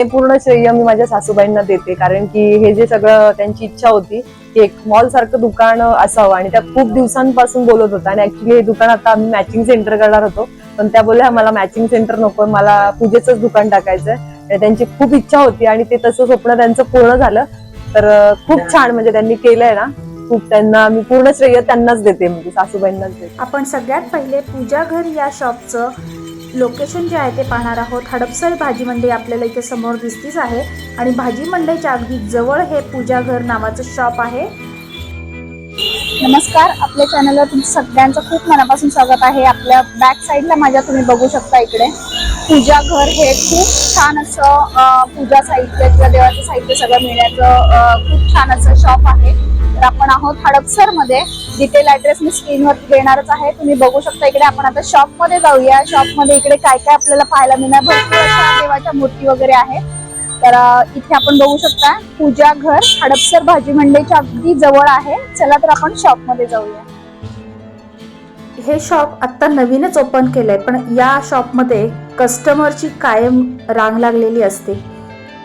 हे पूर्ण श्रेय मी माझ्या सासूबाईंना देते कारण की हे जे सगळं त्यांची इच्छा होती की एक मॉल सारखं दुकान असावं आणि त्या खूप दिवसांपासून बोलत होत्या आणि ऍक्च्युली हे दुकान आता आम्ही मॅचिंग सेंटर करणार होतो. पण त्या बोलल्या मला मॅचिंग सेंटर नको मला पूजेचंच दुकान टाकायचंय. त्यांची खूप इच्छा होती आणि ते तसं स्वप्न त्यांचं पूर्ण झालं. तर खूप छान म्हणजे त्यांनी केलंय ना. खूप त्यांना मी पूर्ण श्रेय त्यांनाच देते म्हणजे सासूबाईंनाच देते. आपण सगळ्यात पहिले पूजा घर या शॉपचं लोकेशन जे आहे ते पाहणार आहोत. हडपसर भाजी मंडई आपल्याला इथे समोर दिसतीच आहे. आणि भाजी मंडईच्या अगदी जवळ हे पूजा घर नावाचं शॉप आहे. नमस्कार. आपल्या चॅनलवर तुमचं सगळ्यांचं खूप मनापासून स्वागत आहे. आपल्या बॅक साईडला माझ्या तुम्ही बघू शकता इकडे. पूजा घर हे खूप छान असं पूजा साहित्य किंवा देवाचं साहित्य सगळं मिळण्याचं खूप छान असं शॉप आहे. तर आपण आहोत हडपसरमध्ये डिटेल ऍड्रेस मी स्क्रीनवर देणारच आहे. तुम्ही बघू शकता इकडे आपण आता शॉपमध्ये जाऊया. शॉपमध्ये इकडे काय काय आपल्याला पाहायला मिळणार? भरपूर अशा देवाच्या मूर्ती वगैरे आहे तर इथे आपण बघू शकता पूजा घर हडपसर भाजी मंडईच्या अगदी जवळ आहे. चला तर आपण शॉपमध्ये जाऊया. हे शॉप आत्ता नवीनच ओपन केलंय पण या शॉपमध्ये कस्टमरची कायम रांग लागलेली असते.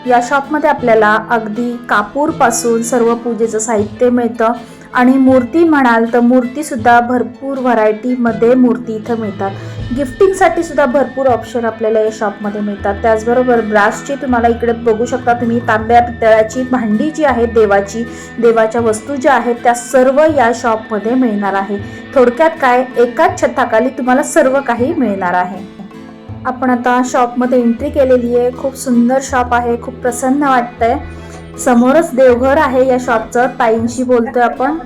या शॉपमध्ये आपल्याला अगदी कापूरपासून सर्व पूजेचं साहित्य मिळतं. आणि मूर्ती म्हणाल तर मूर्तीसुद्धा भरपूर व्हरायटीमध्ये मूर्ती इथं मिळतात. गिफ्टिंगसाठी सुद्धा भरपूर ऑप्शन आपल्याला या शॉपमध्ये मिळतात. त्याचबरोबर ब्रासची तुम्हाला इकडे बघू शकता तुम्ही तांब्या पितळाची भांडी जी आहेत देवाची देवाच्या वस्तू ज्या आहेत त्या सर्व या शॉपमध्ये मिळणार आहे. थोडक्यात काय? एकाच छताखाली तुम्हाला सर्व काही मिळणार आहे. आपण आता शॉपमध्ये एंट्री केलेली आहे. खूप सुंदर शॉप आहे. खूप प्रसन्न वाटतंय. समोरच देवघर आहे या शॉपचं ताईंशी बोलतोय आपण.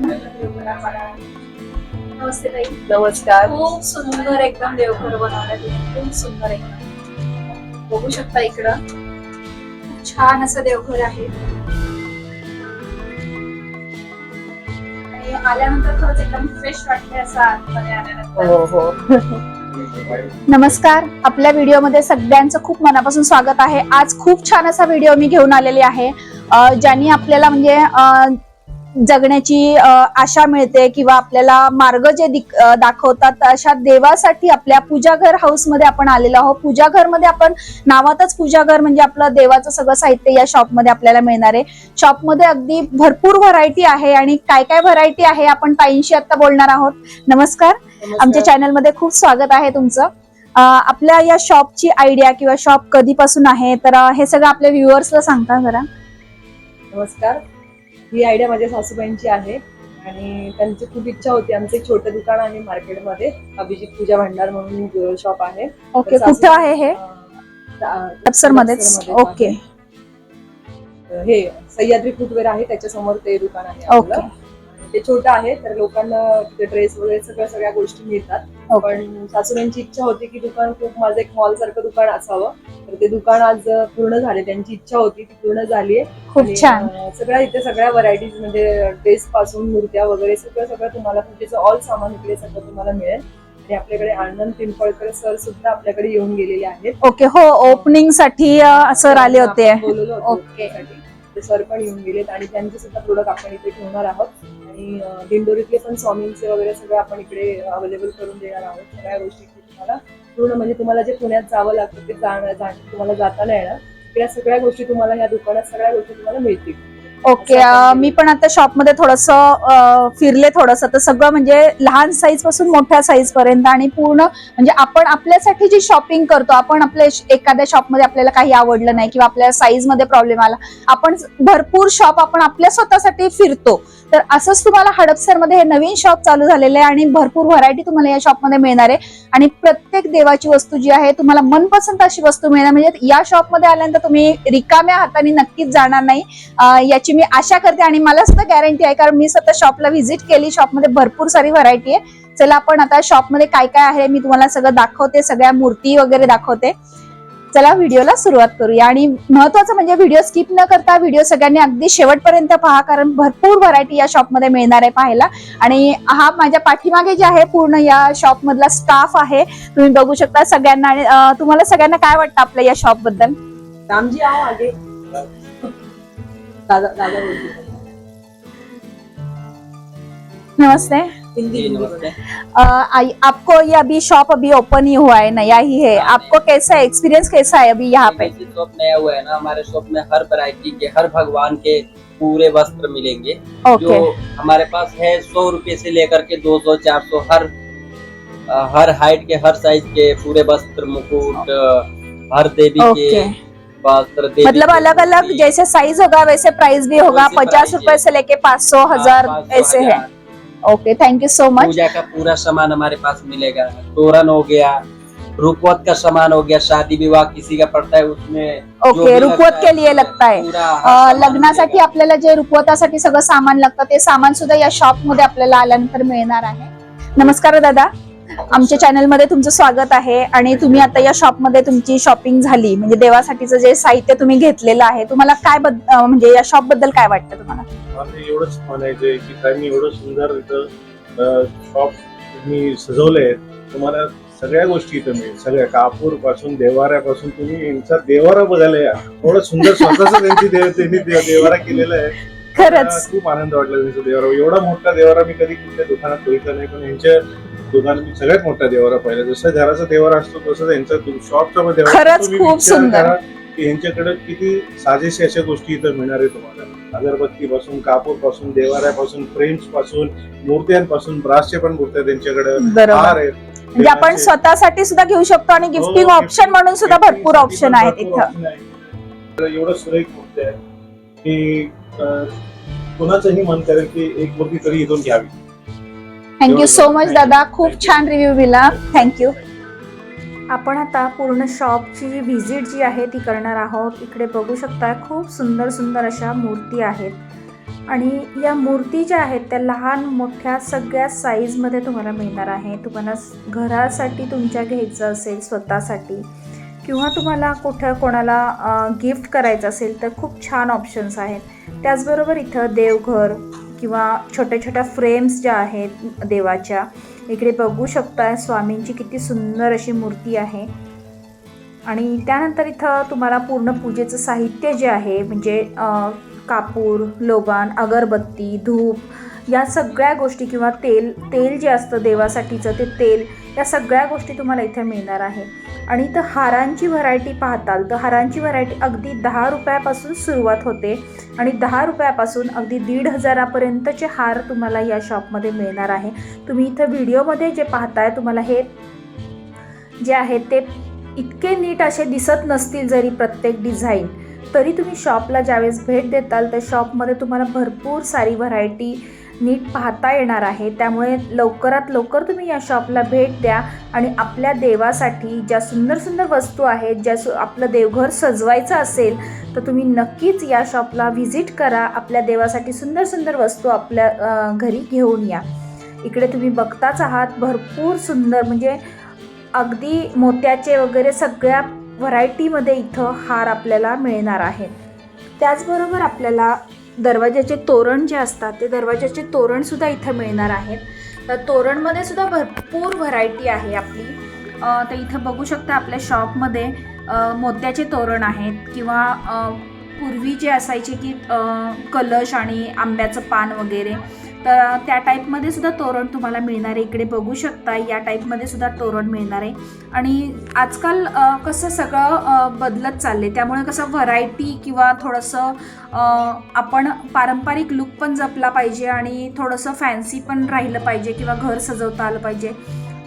नमस्ते ताई. नमस्कार. खूप सुंदर एकदम देवघर बनवलं खूप सुंदर एकदम. बघू शकता इकडं. खूप छान असं देवघर आहे. आल्यानंतर खरंच एकदम फ्रेश वाटते असं आतमध्ये आल्यानंतर. हो हो. नमस्कार. आपल्या व्हिडिओमध्ये सगळ्यांचं खूप मनापासून स्वागत आहे. आज खूप छान असा व्हिडिओ मी घेऊन आलेली आहे ज्यांनी आपल्याला म्हणजे जगण्याची आशा मिळते किंवा आपल्याला मार्ग जे दाखवतात अशा देवासाठी आपल्या पूजाघर हाऊसमध्ये आपण आलेलो आहोत. पूजाघरमध्ये आपण नावातच पूजाघर म्हणजे आपलं देवाचं सगळं साहित्य या शॉपमध्ये आपल्याला मिळणार आहे. शॉपमध्ये अगदी भरपूर व्हरायटी आहे आणि काय काय व्हरायटी आहे आपण ताईंशी आता बोलणार आहोत. नमस्कार. आमच्या चॅनलमध्ये खूप स्वागत आहे तुमचं. आपल्या या शॉपची आयडिया किंवा शॉप कधीपासून आहे? तर हे सगळं आपल्या व्ह्युअर्सला सांगता जरा. नमस्कार. ही आयडिया माझ्या सासूबाईंची आहे. आणि त्यांची खूप इच्छा होती. आमचं एक छोटं दुकान आहे मार्केटमध्ये. अभिजित पूजा भांडार म्हणून शॉप आहे. ओके कुठं आहे हे? मध्येच? ओके. हे सह्याद्री फुटवेअर आहे. त्याच्यासमोर ते दुकान आहे ओके. ते छोटं आहे तर लोकांना तिथे ड्रेस वगैरे सगळ्या सगळ्या गोष्टी मिळतात. पण सासूबाईंची इच्छा होती की दुकान खूप माझं एक मॉल सारखं दुकान असावं. तर ते दुकान आज पूर्ण झाले. त्यांची इच्छा होती ती पूर्ण झाली खूप छान. सगळ्या इथे सगळ्या व्हरायटीज म्हणजे ड्रेस पासून मूर्त्या वगैरे सगळं सगळं तुम्हाला पूजेचं ऑल सामान इकडे सगळं तुम्हाला मिळेल. आणि आपल्याकडे आनंद पिंपळकर सर सुद्धा आपल्याकडे येऊन गेलेले आहेत. ओके हो ओपनिंगसाठी सर आले होते. बोलवलं ओके. सर पण येऊन गेलेत आणि त्यांचे सुद्धा प्रोडक्ट आपण इथे ठेवणार आहोत. आणि दिंडोरीतले पण स्वामींचे वगैरे सगळे आपण इकडे अवेलेबल करून देणार आहोत. सगळ्या गोष्टी तुम्हाला पूर्ण म्हणजे तुम्हाला जे पुण्यात जावं लागतं ते जाणं तुम्हाला जाता नाही येणार. त्या सगळ्या गोष्टी तुम्हाला या दुकानात सगळ्या गोष्टी तुम्हाला मिळतील. ओके मी पण आता शॉपमध्ये थोडस फिरले थोडस. तर सगळं म्हणजे लहान साईजपासून मोठ्या साईज पर्यंत आणि पूर्ण म्हणजे आपण आपल्यासाठी जी शॉपिंग करतो आपण आपल्या एखाद्या शॉपमध्ये आपल्याला काही आवडलं नाही किंवा आपल्या साईजमध्ये प्रॉब्लेम आला आपण भरपूर शॉप आपण आपल्या स्वतःसाठी फिरतो. तर असंच तुम्हाला हडपसरमध्ये हे नवीन शॉप चालू झालेलं आहे आणि भरपूर व्हरायटी तुम्हाला या शॉपमध्ये मिळणार आहे. आणि प्रत्येक देवाची वस्तू जी आहे तुम्हाला मनपसंत अशी वस्तू मिळणार. म्हणजे या शॉपमध्ये आल्यानंतर तुम्ही रिकाम्या हाताने नक्कीच जाणार नाही. याची मी आशा करते आणि मला सुद्धा गॅरंटी आहे कारण मी स्वतः शॉपला व्हिजिट केली. शॉपमध्ये भरपूर सारी व्हरायटी आहे. चला आपण आता शॉपमध्ये काय काय आहे मी तुम्हाला सगळं दाखवते सगळ्या मूर्ती वगैरे दाखवते. चला व्हिडिओला सुरुवात करूया. आणि महत्वाचं म्हणजे व्हिडिओ स्किप न करता व्हिडिओ सगळ्यांनी अगदी शेवटपर्यंत पहा कारण भरपूर व्हरायटी या शॉपमध्ये मिळणार आहे पाहायला. आणि हा माझ्या पाठीमागे जे आहे पूर्ण या शॉप मधला स्टाफ आहे. तुम्ही बघू शकता सगळ्यांना. आणि तुम्हाला सगळ्यांना काय वाटतं आपल्या या शॉपबद्दल. नमस्ते. हिंदी जी नमस्ते आई- आपको ये अभी शॉप अभी ओपन ही हुआ है नया ही है। आपको कैसा है एक्सपीरियंस कैसा है अभी यहाँ पे? शॉप नया हुआ है ना हमारे शॉप में हर वैरायटी के हर भगवान के पूरे वस्त्र मिलेंगे। ओके जो हमारे पास है सौ रुपए से लेकर के दो सौ चार सौ हर हर हाइट के हर साइज़ के पूरे वस्त्र मुकुट हर देवी के मतलब अलग अलग जैसे साइज़ होगा वैसे प्राइस भी होगा। पचास रुपए से लेके पाँच सौ हाँ, हज़ार ऐसे है। Okay thank you so much पूजा का पूरा सामान हमारे पास मिलेगा। तोरण हो गया रुकवत का सामान हो गया शादी विवाह किसी का पड़ता है उसमें ओके रुकवत के लिए लगता है। लग्नासाठी। आपल्याला जे रुकवतासाठी सगळं सामान लागतं ते सामान सुद्धा या शॉपमध्ये आपल्याला आल्यानंतर मिळणार आहे. नमस्कार दादा. आमच्या चॅनलमध्ये तुमचं स्वागत आहे आणि तुम्ही आता या शॉपमध्ये तुमची शॉपिंग झाली. म्हणजे देवासाठीचं जे साहित्य तुम्ही घेतलेलं आहे तुम्हाला काय म्हणजे या शॉपबद्दल काय वाटतं तुम्हाला? एवढंच म्हणायचंय की त्यांनी एवढं सुंदर इथं शॉप तुम्ही सजवलंय. तुम्हाला सगळ्या गोष्टी इथं मिळेल. सगळ्या कापूरपासून देवाऱ्यापासून तुम्ही यांचा देवारा बघायला या. एवढं सुंदर स्वतःच त्यांची देव त्यांनी देव- देवारा केलेला आहे. खरंच. खूप आनंद वाटला त्यांचा देवारा एवढा मोठा देवारा मी कधी कुठल्या दुकानात बघितला नाही पण यांच्या दुकानात मी सगळ्यात मोठा देवारा पाहिला. जसं घराचा देवारा असतो तसं त्यांचा शॉपचा पण देवारा खरंच खूप सुंदर. की यांच्याकडे किती साजेशी अशा गोष्टी इथं मिळणार आहे तुम्हाला. अगरबत्ती पासून कापूरपासून देवाऱ्यापासून फ्रेम्सपासून मूर्त्यांपासून ब्रासचे पण मूर्त्या त्यांच्याकडे. हार आहेत. म्हणजे आपण स्वतःसाठी सुद्धा घेऊ शकतो आणि गिफ्टिंग हो, ऑप्शन म्हणून सुद्धा भरपूर ऑप्शन आहेत इथं. एवढं सुरेख मूर्ती आहे. की कुणाचंही मन करेल की एक मूर्ती तरी इथून घ्यावी. थँक्यू सो मच दादा खूप छान रिव्ह्यू दिला. थँक्यू आपण आता पूर्ण शॉपची जी व्हिजिट जी आहे ती करणार आहोत. इकडे बघू शकता खूप सुंदर सुंदर अशा मूर्ती आहेत. आणि या मूर्ती ज्या आहेत त्या लहान मोठ्या सगळ्या साईजमध्ये तुम्हाला मिळणार आहे. तुम्हाला घरासाठी तुमच्या घ्यायचं असेल स्वतःसाठी किंवा तुम्हाला कुठं कोणाला गिफ्ट करायचं असेल तर खूप छान ऑप्शन्स आहेत. त्याचबरोबर इथं देवघर किंवा छोट्या छोट्या फ्रेम्स ज्या आहेत देवाच्या इकडे बघू शकता स्वामींची किती सुंदर अशी मूर्ती आहे. आणि त्यानंतर इथं तुम्हाला पूर्ण पूजेचं साहित्य जे आहे म्हणजे कापूर लोबान अगरबत्ती धूप या सगळ्या गोष्टी किंवा तेल तेल जे असतं देवासाठीचं ते तेल या सगळ्या गोष्टी तुम्हाला इथे मिळणार आहे. आणि इथं हारांची व्हरायटी पाहताल तर हारांची व्हरायटी अगदी दहा रुपयापासून सुरुवात होते. आणि दहा रुपयापासून अगदी दीड हजारापर्यंतचे हार तुम्हाला या शॉपमध्ये मिळणार आहे. तुम्ही इथं व्हिडिओमध्ये जे पाहताय तुम्हाला हे जे आहे ते इतके नीट असे दिसत नसतील जरी प्रत्येक डिझाईन तरी तुम्ही शॉपला ज्यावेळेस भेट देताल तर शॉपमध्ये तुम्हाला भरपूर सारी व्हरायटी नीट पाहता येणार आहे. त्यामुळे लवकरात लवकर तुम्ही या शॉपला भेट द्या आणि आपल्या देवासाठी ज्या सुंदर सुंदर वस्तू आहेत ज्या सु आपलं देवघर सजवायचं असेल तर तुम्ही नक्कीच या शॉपला व्हिजिट करा. आपल्या देवासाठी सुंदर सुंदर वस्तू आपल्या घरी घेऊन या. इकडे तुम्ही बघताच आहात भरपूर सुंदर म्हणजे अगदी मोत्याचे वगैरे सगळ्या व्हरायटीमध्ये इथं हार आपल्याला मिळणार आहेत. त्याचबरोबर आपल्याला दरवाजाचे तोरण जे असतात ते दरवाजाचे तोरणसुद्धा इथं मिळणार आहेत. तर तोरणमध्ये सुद्धा भरपूर व्हरायटी आहे आपली. तर इथं बघू शकता आपल्या शॉपमध्ये मोत्याचे तोरण आहेत किंवा पूर्वी जे असायचे की कलश आणि आंब्याचं पान वगैरे. तर त्या टाईपमध्ये सुद्धा तोरण तुम्हाला मिळणार आहे. इकडे बघू शकता या टाईपमध्ये सुद्धा तोरण मिळणार आहे. आणि आजकाल कसं सगळं बदलत चालले त्यामुळे कसं व्हरायटी किंवा थोडंसं आपण पारंपरिक लुक पण जपला पाहिजे आणि थोडंसं फॅन्सी पण राहिलं पाहिजे किंवा घर सजवता आलं पाहिजे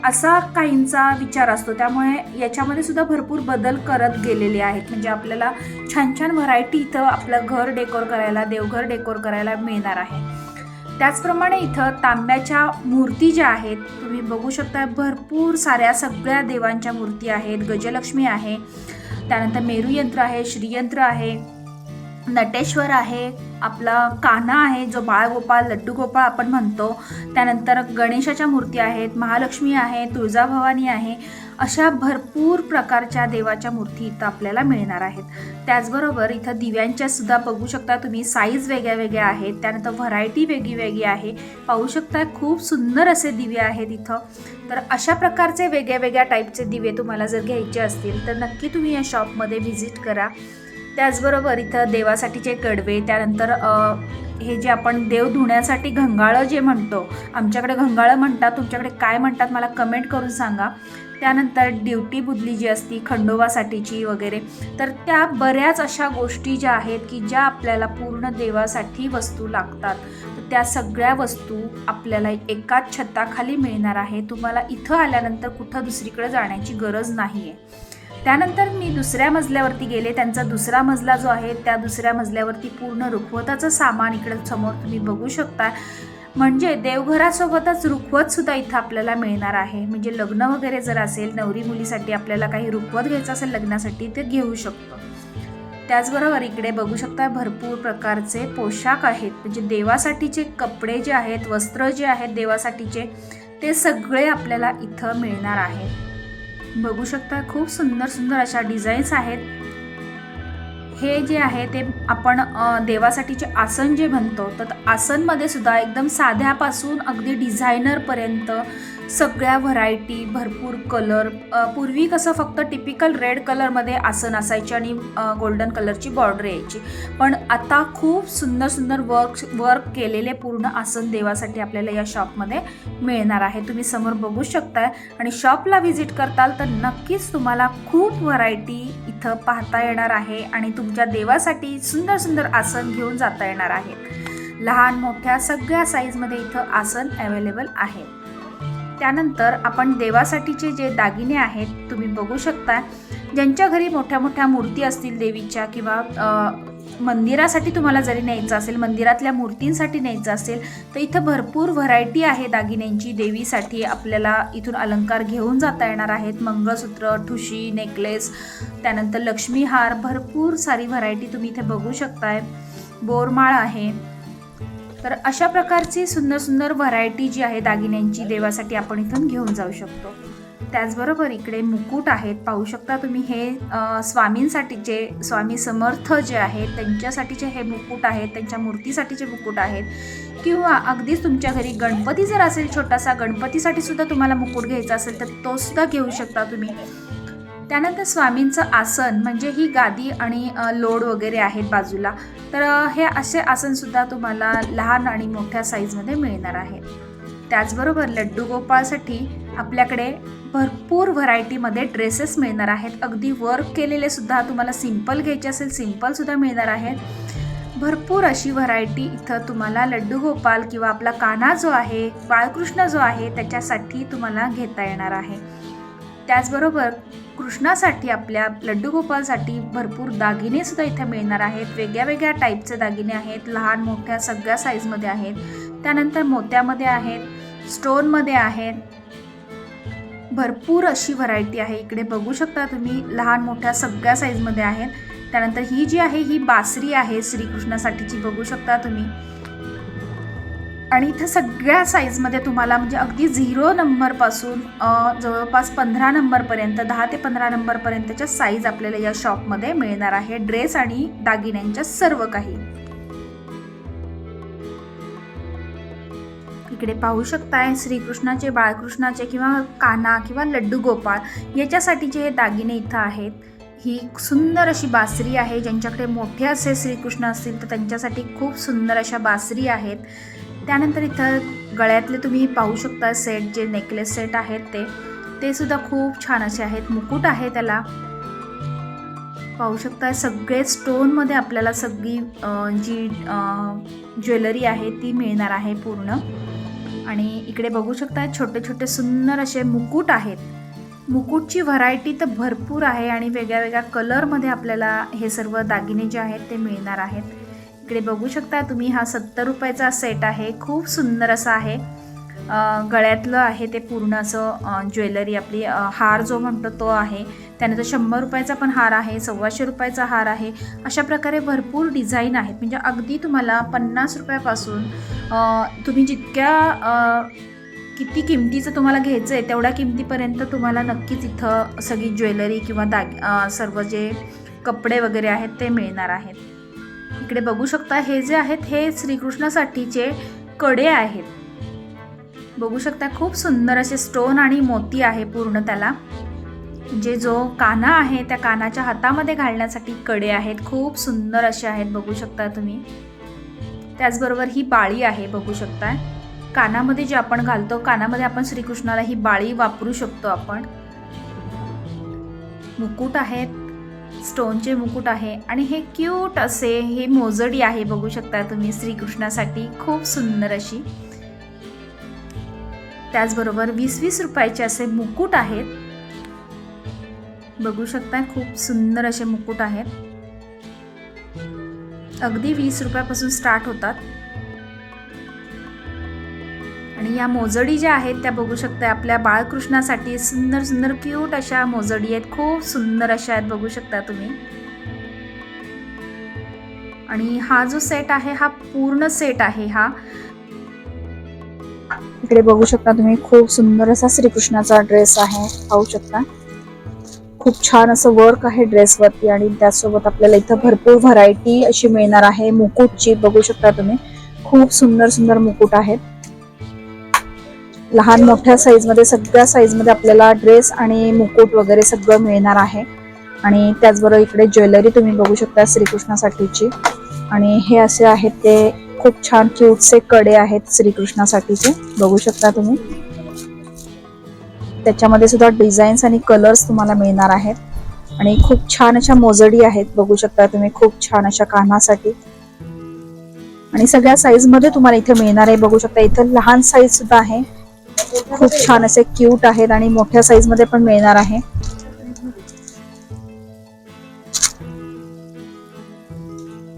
असा काहींचा विचार असतो. त्यामुळे याच्यामध्ये सुद्धा भरपूर बदल करत गेलेले आहेत. म्हणजे आपल्याला छान छान व्हरायटी इथं आपलं घर डेकोर करायला देवघर डेकोर करायला मिळणार आहे. त्याचप्रमाणे इथं तांब्याच्या मूर्ती ज्या आहेत तुम्ही बघू शकता भरपूर साऱ्या सगळ्या देवांच्या मूर्ती आहेत. गजलक्ष्मी आहे त्यानंतर मेरुयंत्र आहे श्रीयंत्र आहे नटेश्वर आहे आपला कान्हा आहे जो बाळगोपाळ लड्डू गोपाळ आपण म्हणतो. त्यानंतर गणेशाच्या मूर्ती आहेत महालक्ष्मी आहे तुळजाभवानी आहे. अशा भरपूर प्रकारच्या देवाच्या मूर्ती इथं आपल्याला मिळणार आहेत. त्याचबरोबर इथं दिव्यांच्या सुद्धा बघू शकता तुम्ही साईज वेगळ्या वेगळ्या आहेत त्यानंतर व्हरायटी वेगळी वेगळी आहे. पाहू शकता खूप सुंदर असे दिवे आहेत इथं. तर अशा प्रकारचे वेगळ्या वेगळ्या टाईपचे दिवे तुम्हाला जर घ्यायचे असतील तर नक्की तुम्ही या शॉपमध्ये व्हिजिट करा. त्याचबरोबर इथं देवासाठीचे कडवे त्यानंतर हे जे आपण देव धुण्यासाठी घंगाळं जे म्हणतो आमच्याकडे घंगाळं म्हणतात तुमच्याकडे काय म्हणतात मला कमेंट करून सांगा. त्यानंतर ड्युटी बुदली जी असती खंडोबासाठीची वगैरे तर त्या बऱ्याच अशा गोष्टी ज्या आहेत की ज्या आपल्याला पूर्ण देवासाठी वस्तू लागतात. तर त्या सगळ्या वस्तू आपल्याला एकाच छताखाली मिळणार आहे. तुम्हाला इथं आल्यानंतर कुठं दुसरीकडे जाण्याची गरज नाही आहे त्यानंतर मी दुसऱ्या मजल्यावरती गेले. त्यांचा दुसरा मजला जो आहे त्या दुसऱ्या मजल्यावरती पूर्ण रुखवताचं सामान इकडं समोर तुम्ही बघू शकता. म्हणजे देवघरासोबतच रुखवत सुद्धा इथं आपल्याला मिळणार आहे. म्हणजे लग्न वगैरे जर असेल नवरी मुलीसाठी आपल्याला काही रुखवत घ्यायचं असेल लग्नासाठी ते घेऊ शकतो. त्याचबरोबर इकडे बघू शकता भरपूर प्रकारचे पोशाख आहेत. म्हणजे देवासाठीचे कपडे जे आहेत वस्त्र जे आहेत देवासाठीचे ते सगळे आपल्याला इथं मिळणार आहे. बघू शकता खूप सुंदर सुंदर अशा डिझाईन्स आहेत. हे जे आहे ते आपण देवासाठीचे आसन जे म्हणतो तर आसनमध्ये सुद्धा एकदम साध्यापासून अगदी डिझायनरपर्यंत सगळ्या व्हरायटी भरपूर कलर पूर्वी कसं फक्त टिपिकल रेड कलरमध्ये आसन असायचे आणि गोल्डन कलरची बॉर्डर यायची. पण आता खूप सुंदर सुंदर वर्क वर्क केलेले पूर्ण आसन देवासाठी आपल्याला या शॉपमध्ये मिळणार आहे. तुम्ही समोर बघू शकताय. आणि शॉपला व्हिजिट करताल तर नक्कीच तुम्हाला खूप व्हरायटी इथं पाहता येणार आहे आणि तुमच्या देवासाठी सुंदर सुंदर आसन घेऊन जाता येणार आहे. लहान मोठ्या सगळ्या साईजमध्ये इथं आसन अवेलेबल आहे. त्यानंतर आपण देवासाठीचे जे दागिने आहेत तुम्ही बघू शकता. ज्यांच्या घरी मोठ्या मोठ्या मूर्ती असतील देवीच्या किंवा मंदिरासाठी तुम्हाला जरी न्यायचं असेल मंदिरातल्या मूर्तींसाठी न्यायचं असेल तर इथं भरपूर व्हरायटी आहे दागिन्यांची देवीसाठी. आपल्याला इथून अलंकार घेऊन जाता येणार आहेत. मंगळसूत्र ठुशी नेकलेस त्यानंतर लक्ष्मीहार भरपूर सारी व्हरायटी तुम्ही इथे बघू शकताय. बोरमाळ आहे. तर अशा प्रकारची सुंदर सुंदर व्हरायटी जी आहे दागिन्यांची देवासाठी आपण इथून घेऊन जाऊ शकतो. त्याचबरोबर इकडे मुकुट आहेत. पाहू शकता तुम्ही हे स्वामींसाठीचे स्वामी समर्थ जे आहेत त्यांच्यासाठीचे हे मुकुट आहेत त्यांच्या मूर्तीसाठीचे मुकुट आहेत किंवा अगदीच तुमच्या घरी गणपती जर असेल छोटासा गणपतीसाठी सुद्धा तुम्हाला मुकुट घ्यायचा असेल तर तो सुद्धा घेऊ शकता तुम्ही. त्यानंतर स्वामींचं आसन म्हणजे ही गादी आणि लोड वगैरे आहेत बाजूला तर हे असे आसनसुद्धा तुम्हाला लहान आणि मोठ्या साईजमध्ये मिळणार आहे. त्याचबरोबर लड्डू गोपाळसाठी आपल्याकडे भरपूर व्हरायटीमध्ये ड्रेसेस मिळणार आहेत. अगदी वर्क केलेले सुद्धा तुम्हाला सिंपल घ्यायचे असेल सिंपलसुद्धा मिळणार आहेत. भरपूर अशी व्हरायटी इथं तुम्हाला लड्डू गोपाल किंवा आपला कान्हा जो आहे बाळकृष्ण जो आहे त्याच्यासाठी तुम्हाला घेता येणार आहे. त्याचबरोबर कृष्णासाठी आपल्या लड्डू गोपालसाठी भरपूर दागिने सुद्धा इथे मिळणार आहेत. वेगळ्या वेगळ्या टाईपचे दागिने आहेत. लहान मोठ्या सगळ्या साईजमध्ये आहेत. त्यानंतर मोत्यामध्ये आहेत स्टोनमध्ये आहेत. भरपूर अशी व्हरायटी आहे. इकडे बघू शकता तुम्ही लहान मोठ्या सगळ्या साईजमध्ये आहेत. त्यानंतर ही जी आहे ही बासरी आहे. श्रीकृष्णासाठीची बघू शकता तुम्ही. आणि इथं सगळ्या साईजमध्ये तुम्हाला म्हणजे अगदी झिरो नंबरपासून जवळपास पंधरा नंबरपर्यंत दहा ते पंधरा नंबरपर्यंतच्या साईज आपल्याला या शॉपमध्ये मिळणार आहे. ड्रेस आणि दागिन्यांच्या सर्व काही. इकडे पाहू शकताय श्रीकृष्णाचे बाळकृष्णाचे किंवा कान्हा किंवा लड्डू गोपाळ याच्यासाठीचे हे दागिने इथं आहेत ही सुंदर अशी बासरी आहे. ज्यांच्याकडे मोठे असे श्रीकृष्ण असतील तर त्यांच्यासाठी खूप सुंदर अशा बासरी आहेत. त्यानंतर इथं गळ्यातले तुम्ही पाहू शकता सेट जे नेकलेस सेट आहेत ते ते सुद्धा खूप छान असे आहेत. मुकुट आहे त्याला. पाहू शकता सगळे स्टोनमध्ये आपल्याला सगळी जी ज्वेलरी आहे ती मिळणार आहे पूर्ण. आणि इकडे बघू शकता छोटे छोटे सुंदर असे मुकुट आहेत. मुकुटची व्हरायटी तर भरपूर आहे आणि वेगळ्या वेगळ्या कलरमध्ये आपल्याला हे सर्व दागिने जे आहेत ते मिळणार आहेत. इकडे बघू शकता तुम्ही हा सत्तर रुपयाचा सेट आहे. खूप सुंदर असा आहे. गळ्यातलं आहे ते पूर्ण असं ज्वेलरी आपली. हार जो म्हणतो तो आहे. त्यानंतर शंभर रुपयाचा पण हार आहे सव्वाशे रुपयाचा हार आहे. अशा प्रकारे भरपूर डिझाईन आहेत. म्हणजे अगदी तुम्हाला पन्नास रुपयापासून तुम्ही जितक्या किती किमतीचं तुम्हाला घ्यायचं आहे तेवढ्या किमतीपर्यंत तुम्हाला नक्कीच इथं सगळी ज्वेलरी किंवा दाग सर्व जे कपडे वगैरे आहेत ते मिळणार आहेत. इकडे बघू शकता हे जे आहेत हे श्रीकृष्णासाठीचे कडे आहेत. बघू शकता खूप सुंदर असे स्टोन आणि मोती आहे पूर्ण त्याला. जे जो काना आहे त्या कानाच्या हातामध्ये घालण्यासाठी कडे आहेत. खूप सुंदर असे आहेत बघू शकता तुम्ही. त्याचबरोबर ही बाळी आहे बघू शकता. कानामध्ये जे आपण घालतो कानामध्ये आपण श्रीकृष्णाला ही बाळी वापरू शकतो आपण. मुकुट आहेत स्टोनचे मुकुट आहे आणि हे क्यूट असे हे मोजडी आहे बघू शकता तुम्ही श्रीकृष्णासाठी. खूप सुंदर अशी. त्याचबरोबर वीस वीस रुपयाचे असे मुकुट आहेत. बघू शकता खूप सुंदर असे मुकुट आहेत. अगदी वीस रुपयापासून स्टार्ट होतात. आणि या मोजडी ज्या आहेत त्या बघू शकता आपल्या बाळकृष्णासाठी सुंदर सुंदर क्यूट अशा मोजडी आहेत. खूप सुंदर अशा आहेत बघू शकता तुम्ही. आणि हा जो सेट आहे हा पूर्ण सेट आहे हा. इकडे बघू शकता तुम्ही खूप सुंदर असा श्रीकृष्णाचा ड्रेस आहे. पाहू शकता. खूप छान असं वर्क आहे ड्रेसवरती आणि त्यासोबत आपल्याला इथं भरपूर व्हरायटी अशी मिळणार आहे. मुकुटची बघू शकता तुम्ही. खूप सुंदर सुंदर मुकुट आहेत. लहान मोठ्या साईजमध्ये सगळ्या साईजमध्ये आपल्याला ड्रेस आणि मुकुट वगैरे सगळं मिळणार आहे. आणि त्याचबरोबर इकडे ज्वेलरी तुम्ही बघू शकता श्रीकृष्णासाठीची. आणि हे असे आहेत ते खूप छान क्यूटचे कडे आहेत श्रीकृष्णासाठीचे. बघू शकता तुम्ही. त्याच्यामध्ये सुद्धा डिझाईन्स आणि कलर्स तुम्हाला मिळणार आहेत. आणि खूप छान अशा मोजडी आहेत. बघू शकता तुम्ही खूप छान अशा कानासाठी. आणि सगळ्या साईजमध्ये तुम्हाला इथे मिळणार आहे. बघू शकता इथं लहान साईज सुद्धा आहे. खूप छान असे क्यूट आहेत आणि मोठ्या साईजमध्ये पण मिळणार आहे.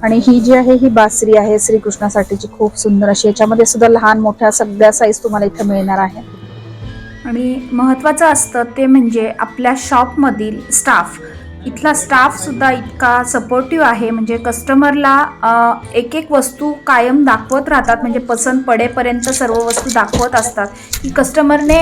आणि ही जी आहे ही बासरी आहे श्रीकृष्णासाठीची खूप सुंदर अशी. याच्यामध्ये सुद्धा लहान मोठ्या सगळ्या साईज तुम्हाला इथे मिळणार आहे. आणि महत्त्वाचं असतं ते म्हणजे आपल्या शॉपमधील स्टाफ इथला स्टाफसुद्धा इतका सपोर्टिव्ह आहे. म्हणजे कस्टमरला एक एक वस्तू कायम दाखवत राहतात. म्हणजे पसंत पडेपर्यंत सर्व वस्तू दाखवत असतात. की कस्टमरने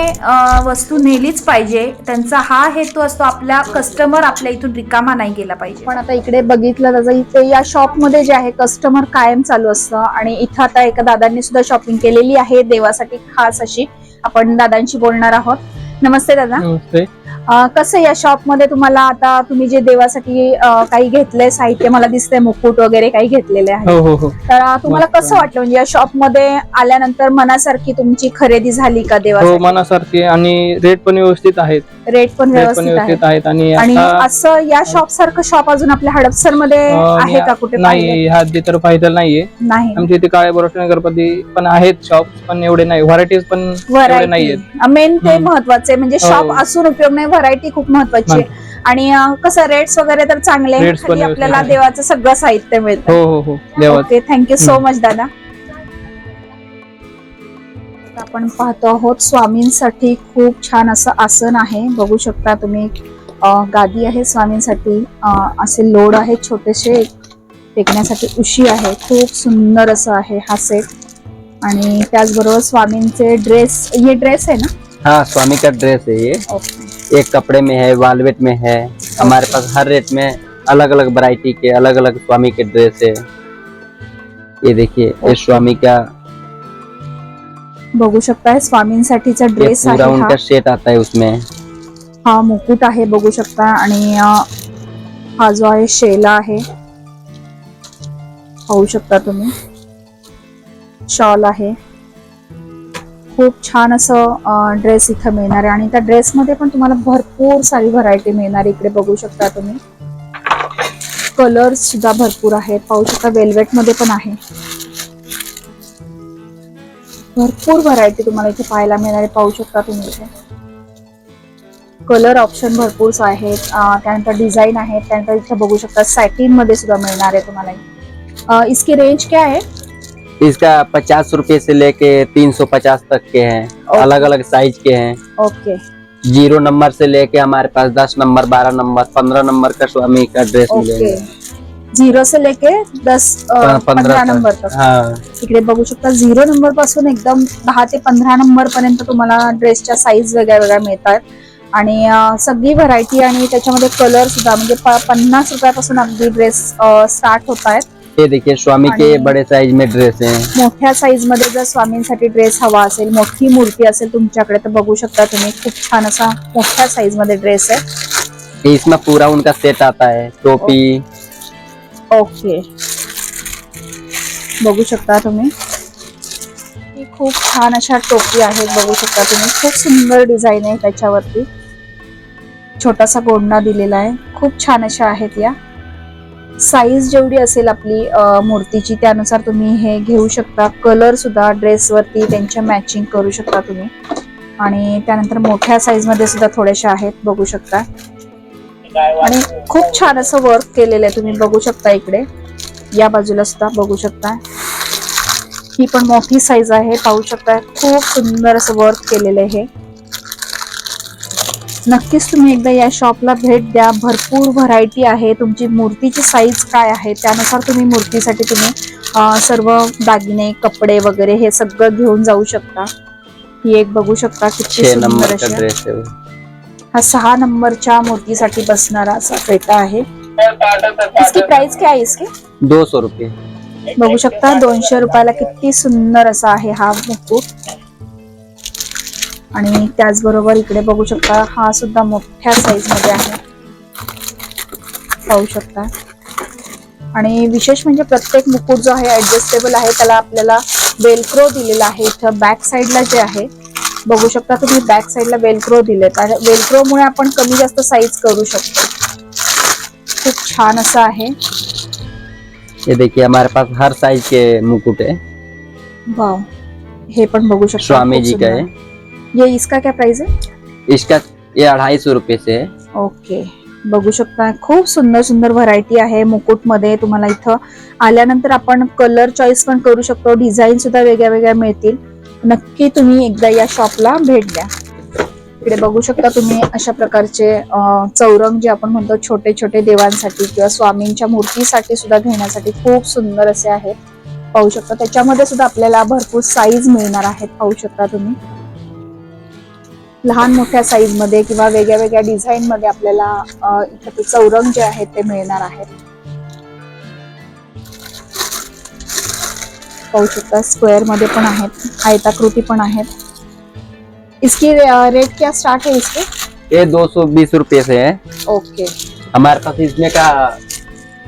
वस्तू नेलीच पाहिजे. त्यांचा हा हेतू असतो आपला कस्टमर आपल्या इथून रिकामा नाही गेला पाहिजे. पण आता इकडे बघितलं त्याचं इथे या शॉपमध्ये जे आहे कस्टमर कायम चालू असतं. आणि इथं आता एका दादांनी सुद्धा शॉपिंग केलेली आहे. देवासाठी खास अशी आपण दादांशी बोलणार आहोत. नमस्ते दादा. नमस्ते. कसं या शॉपमध्ये तुम्हाला आता तुम्ही जे देवासाठी काही घेतलंय साहित्य मला दिसतंय मुकुट वगैरे काही घेतलेले आहे. हो हो हो. तर तुम्हाला. कसं वाटलं? म्हणजे या शॉपमध्ये आल्यानंतर मनासारखी तुमची खरेदी झाली का हो देवासाठी? मनासारखे. आणि रेट पण व्यवस्थित आहेत. रेट पण व्यवस्थित आहे व्यवस्थित आहेत. आणि असं या शॉप सारखं शॉप अजून आपल्या हडपसरमध्ये आहे का कुठे? नाही आधी तर पाहिलं नाहीये. नाही. आमच्या इथे काळे बरोबर गणपती पण आहेत शॉप पण एवढे नाही. व्हरायटीज पण व्हरायटी नाहीयेत. मेन ते. महत्त्वाचे म्हणजे. शॉप असून उपयोग नाही व्हरायटी खूप महत्वाची आहे. आणि कसं रेट्स वगैरे तर चांगले Rates पण खाली व्यवस्थित आपल्याला आहे. देवाचं सगळं साहित्य मिळतं. हो हो हो. Okay thank you so. मच दादा. आता आपण पाहतो आहोत स्वामींसाठी खूप छान असं आसन आहे. बघू शकता तुम्ही अं, गादी आहे स्वामींसाठी. अं, असे लोड आहेत छोटेसे. टेकण्यासाठी उशी आहे. खूप सुंदर असं आहे हा सेट आणि त्याचबरोबर स्वामींचे ड्रेस ये ड्रेस आहे ना? हाँ स्वामी का ड्रेस है. ये ओके एक कपड़े में है वालवेट में है। हमारे पास हर रेट में अलग अलग वैरायटी के अलग अलग स्वामी के ड्रेस है। ये देखिए ये स्वामी का बघू शकताय स्वामींसाठीचा ड्रेस आहे हा. सेट आता है उसमें। हा मुकुट आहे बघू शकता आणि हा जो आहे शेला आहे. पाहू शकता तुम्ही. शॉल आहे. खूप छान असं ड्रेस इथं मिळणार आहे. आणि त्या ड्रेसमध्ये पण तुम्हाला भरपूर सारी व्हरायटी मिळणार इकडे बघू शकता तुम्ही. कलर सुद्धा भरपूर आहेत. पाहू शकता वेल्वेटमध्ये पण आहे. भरपूर व्हरायटी तुम्हाला इथे पाहायला मिळणार आहे. पाहू शकता तुम्ही इथे. कलर ऑप्शन भरपूर आहेत. त्यानंतर डिझाईन आहेत. त्यानंतर इथे बघू शकता सॅटिनमध्ये सुद्धा मिळणार आहे तुम्हाला. इसकी रेंज क्या आहे इसका पचास रुपए से लेके तीन सौ पचास तक के हैं। अलग अलग साइज के हैं। ओके। जीरो नंबर से लेके हमारे पास दस नंबर बारह नंबर पंद्रह नंबर का स्वामी का ड्रेस मिलेगा। झिरो से लेके दस पंधरा नंबर हाँ। इकडे बघू शकता झिरो नंबरपासून एकदम दहा ते पंधरा नंबर पर्यंत तुम्हाला ड्रेसच्या साईज वेगळ्या वेगळ्या मिळतात. आणि सगळी व्हरायटी आणि त्याच्यामध्ये कलर सुद्धा म्हणजे पन्नास रुपयापासून अगदी ड्रेस स्टार्ट होत आहेत. ये देखिए स्वामी के बड़े साइज़ में ड्रेस हैं। मोठ्या साईज मध्ये जर स्वामींसाठी ड्रेस हवा असेल मोठी मूर्ती असेल तुमच्याकडे तर बघू शकता तुम्ही खूप छान असा मोठ्या साईज मध्ये ड्रेस आहे. इसमें पूरा उनका सेट आता है टोपी। ओके बघू शकता तुम्ही. ही खूप छान अशा टोपी आहेत बघू शकता तुम्ही. खूप सुंदर डिझाईन आहे त्याच्यावरती. छोटासा गोंडा दिलेला आहे. खूप छान अशा आहेत या. साईज जेवढी असेल आपली मूर्तीची त्यानुसार तुम्ही हे घेऊ शकता. कलर सुद्धा ड्रेसवरती त्यांच्या मॅचिंग करू शकता तुम्ही. आणि त्यानंतर मोठ्या साईजमध्ये सुद्धा थोड्याशा आहेत बघू शकता. आणि खूप छान असं वर्क केलेलं आहे तुम्ही बघू शकता इकडे. या बाजूला सुद्धा बघू शकता. ही पण मोठी साईज आहे पाहू शकता. खूप सुंदर असं वर्क केलेलं आहे हे. नक्कीच तुम्ही एकदा या शॉपला भेट द्या. भरपूर व्हरायटी आहे. तुमची मूर्तीची साईज काय आहे त्यानुसार तुम्ही मूर्तीसाठी तुम्ही सर्व दागिने कपडे वगैरे हे सगळं घेऊन जाऊ शकता. ही एक बघू शकता किती सुंदर नंबर अशी है हा सहा नंबरच्या मूर्तीसाठी बसणारा असा फेटा आहे. इसकी प्राइस क्या है इसकी? दो सौ रुपये. बघू शकता दोनशे रुपयाला किती सुंदर असा आहे हा मुकुट. आणि त्याचबरोबर इकडे बघू शकता हा सुद्धा मोठ्या साईजमध्ये आहे. पाहू शकता. आणि विशेष म्हणजे प्रत्येक मुकुट जो आहे ऍडजस्टेबल आहे त्याला आपल्याला वेलक्रो दिलेला आहे. इथं बॅक साईडला जे आहे बघू शकता तुम्ही बॅक साईडला वेलक्रो दिलेत. आणि वेलक्रोमुळे आपण कमी जास्त साईज करू शकतो. खूप छान असं आहे. ये देखिए हमारे पास हर साइज के मुकुट है वाव हे पण बघू शकता. स्वामी खूप जी का. है? ये इसका क्या प्राइस है? इसका ये अढ़ाई सौ रुपये से है। ओके बघू शकता खूप सुंदर सुंदर व्हरायटी आहे मुकुटमध्ये तुम्हाला इथं. आल्यानंतर आपण कलर चॉईस पण करू शकतो. डिझाईन सुद्धा वेगळ्या वेगळ्या मिळतील. नक्की तुम्ही एकदा या शॉपला भेट द्या. इकडे बघू शकता तुम्ही अशा प्रकारचे चौरंग जे आपण म्हणतो छोटे छोटे देवांसाठी किंवा स्वामींच्या मूर्तीसाठी सुद्धा घेण्यासाठी खूप सुंदर असे आहेत. पाहू शकता त्याच्यामध्ये सुद्धा आपल्याला भरपूर साईज मिळणार आहेत. पाहू शकता तुम्ही. लहान मोठ्या साईजमध्ये किंवा वेगळ्या वेगळ्या डिझाईन मध्ये आपल्याला इथे चौरंग जे आहेत ते मिळणार आहेत. पाहू शकता स्क्वेअरमध्ये पण आहेत आयताकृती पण आहेत. इसकी रेट क्या स्टार्ट है इसके? ये दो सौ बीस रुपये से है। ओके हमारे पास इसमें का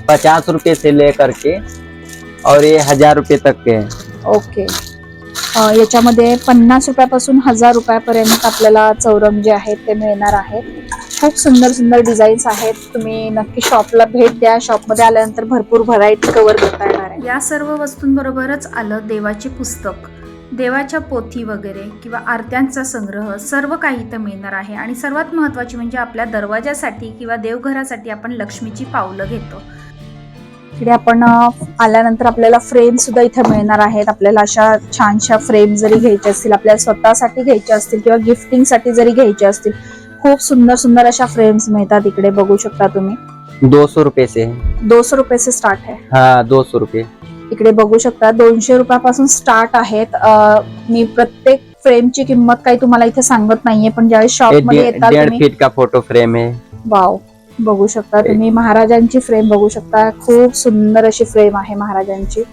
पचास रुपये से लेकर के और ये हजार रुपये तक के हैं। ओके याच्यामध्ये पन्नास रुपयापासून हजार रुपयापर्यंत आपल्याला चौरंग जे आहेत ते मिळणार आहेत. खूप सुंदर सुंदर डिझाईन्स आहेत. तुम्ही नक्की शॉपला भेट द्या. शॉपमध्ये आल्यानंतर भरपूर व्हरायटी कव्हर करता येणार आहे. या सर्व वस्तूंबरोबरच आलं देवाचे पुस्तक. देवाच्या पोथी वगैरे किंवा आरत्यांचा संग्रह सर्व काही इथं मिळणार आहे. आणि सर्वात महत्त्वाची म्हणजे आपल्या दरवाजासाठी किंवा देवघरासाठी आपण लक्ष्मीची पावलं घेतो. इकडे आपण आल्यानंतर आपल्याला फ्रेम सुद्धा इथे मिळणार आहेत. आपल्याला अशा छानशा फ्रेम जरी घ्यायच्या असतील आपल्याला स्वतःसाठी घ्यायच्या असतील किंवा गिफ्टिंगसाठी जरी घ्यायच्या असतील खूप सुंदर सुंदर अशा फ्रेम्स मिळतात इकडे बघू शकता तुम्ही. दो सौ रुपये से है दो सौ रुपये से स्टार्ट आहे. हाँ दो सौ रुपये. इकडे बघू शकता दोनशे रुपयापासून स्टार्ट आहेत. मी प्रत्येक फ्रेमची किंमत काही तुम्हाला इथे सांगत नाहीये पण ज्यावेळेस शॉपमध्ये येतात फीट का फोटो फ्रेम है वाव बघू शकता. तुम्ही महाराजांची फ्रेम बघू शकता. खूप सुंदर अशी फ्रेम आहे महाराजांची.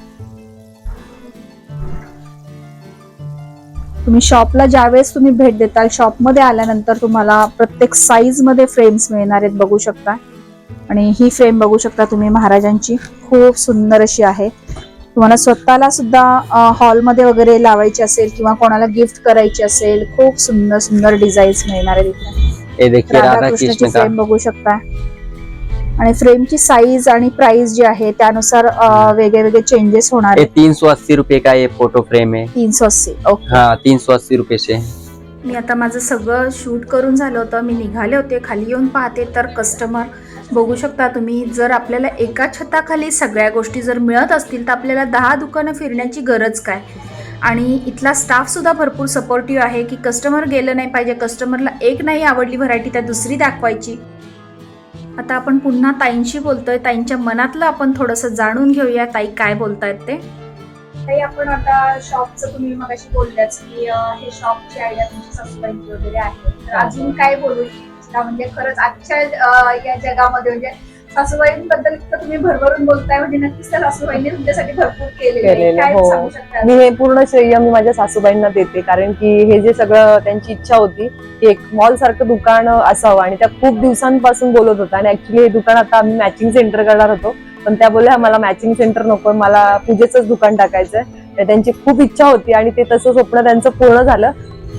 तुम्ही शॉपला ज्यावेळेस तुम्ही भेट देताल शॉपमध्ये आल्यानंतर तुम्हाला प्रत्येक साईजमध्ये फ्रेम्स मिळणार आहेत बघू शकता. आणि ही फ्रेम बघू शकता तुम्ही महाराजांची. खूप सुंदर अशी आहे. तुम्हाला स्वतःला सुद्धा हॉलमध्ये वगैरे लावायची असेल किंवा कोणाला गिफ्ट करायची असेल खूप सुंदर सुंदर डिझाईन्स मिळणार आहेत ये देखिए राधा का? फ्रेम बघू शकता. आणि फ्रेमची साईज आणि प्राइस जी आहे त्यानुसार वेगळे वेगळे चेंजेस होणार ये आहेत. तीन सौ अस्सी रुपये का ये फोटो फ्रेम है तीनशे अस्सी ओके हाँ तीन सौ अस्सी रुपये से है मी आता माझं सगळं शूट करून झालं होतं मी निघाले होते खाली येऊन पाहते तर कस्टमर बघू शकता तुम्ही जर आपल्याला एका छताखाली सगळ्या गोष्टी जर मिळत असतील तर आपल्याला दहा दुकानं फिरण्याची गरज काय? आणि इथला स्टाफसुद्धा भरपूर सपोर्टिव्ह आहे की कस्टमर गेलं नाही पाहिजे कस्टमरला एक नाही आवडली व्हरायटी त्या दुसरी दाखवायची. आता आपण पुन्हा ताईंशी बोलतोय. ताईंच्या मनातलं आपण थोडंसं जाणून घेऊया. ताई काय बोलतायत ते? काही आपण आता शॉपचं तुम्ही मगाशी बोलल्याच की हे शॉपची आयडिया तुमची सासूबाईंची वगैरे आहे तर अजून काय बोलू इच्छिता? म्हणजे खरंच आजच्या या जगामध्ये म्हणजे सासूबाईंबद्दल इतकं तुम्ही भरभरून बोलताय म्हणजे नक्कीच त्या सासूबाईंनी तुमच्यासाठी भरपूर केलेलं आहे. केलेलं, काय हो. सांगू शकता मी हे पूर्ण श्रेय मी माझ्या सासूबाईंना देते कारण की हे जे सगळं त्यांची इच्छा होती की एक मॉल सारखं दुकान असावं. आणि त्या खूप दिवसांपासून बोलत होत्या आणि ऍक्च्युली हे दुकान आता आम्ही मॅचिंग सेंटर करणार होतो. पण त्या बोलल्या मला मॅचिंग सेंटर नको मला पूजेचंच दुकान टाकायचंय. तर त्यांची खूप इच्छा होती आणि ते तसं स्वप्न त्यांचं पूर्ण झालं.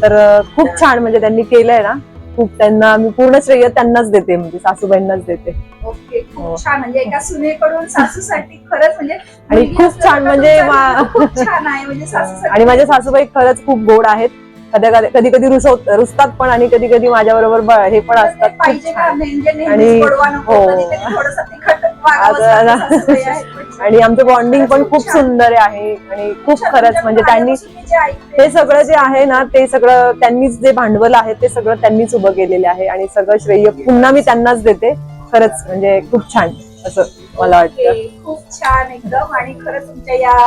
तर अं, खूप छान म्हणजे त्यांनी केलंय ना. खूप त्यांना मी पूर्ण श्रेय त्यांनाच देते म्हणजे सासूबाईंनाच देते. ओके हो. खूप छान. म्हणजे एका सुनेकडून सासूसाठी खरंच म्हणजे आणि खूप छान म्हणजे खूप छान आहे. म्हणजे सासूसाठी आणि माझ्या सासूबाई खरंच खूप गोड आहेत. कधी कधी कधी रुसव रुसतात पण आणि कधी कधी माझ्या बरोबर हे पण ते असतात. म्हणजे आणि- हो. म्हणजे. आणि आमचं बॉन्डिंग पण खूप. सुंदर आहे आणि खूप खरंच म्हणजे त्यांनी हे सगळं जे आहे ना ते सगळं त्यांनीच जे भांडवल आहे ते सगळं त्यांनीच उभं केलेले आहे आणि सगळं श्रेय पुन्हा मी त्यांनाच देते खरंच म्हणजे खूप छान असं मला वाटतं खूप छान एकदम आणि खरंच तुमच्या या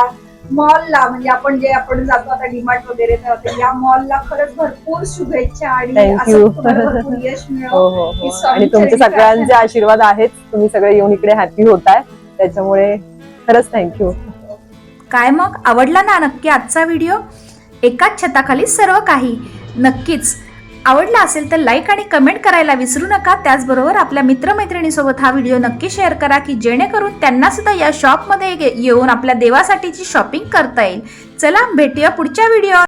मॉलला म्हणजे आपण जे आपण जातो आता डीमार्ट वगैरे तर या मॉलला खरंच भरपूर शुभेच्छा आणि Thank असं you. तुम्हाला भरपूर यश हो हो हो. ही आणि तुमचे सगळ्यांचे. आशीर्वाद आहेत. तुम्ही सगळे येऊन इकडे हॅपी होताय. त्याच्यामुळे खरंच थँक्यू काय मग? आवडला ना नक्की आजचा व्हिडिओ एकाच छताखाली सर्व काही. नक्कीच. आवडला असेल तर लाईक आणि कमेंट करायला विसरू नका. त्याचबरोबर आपल्या मित्रमैत्रिणीसोबत हा व्हिडिओ नक्की शेअर करा की जेणेकरून त्यांना सुद्धा या शॉपमध्ये गे- येऊन आपल्या देवासाठीची शॉपिंग करता येईल. चला भेटूया पुढच्या व्हिडिओ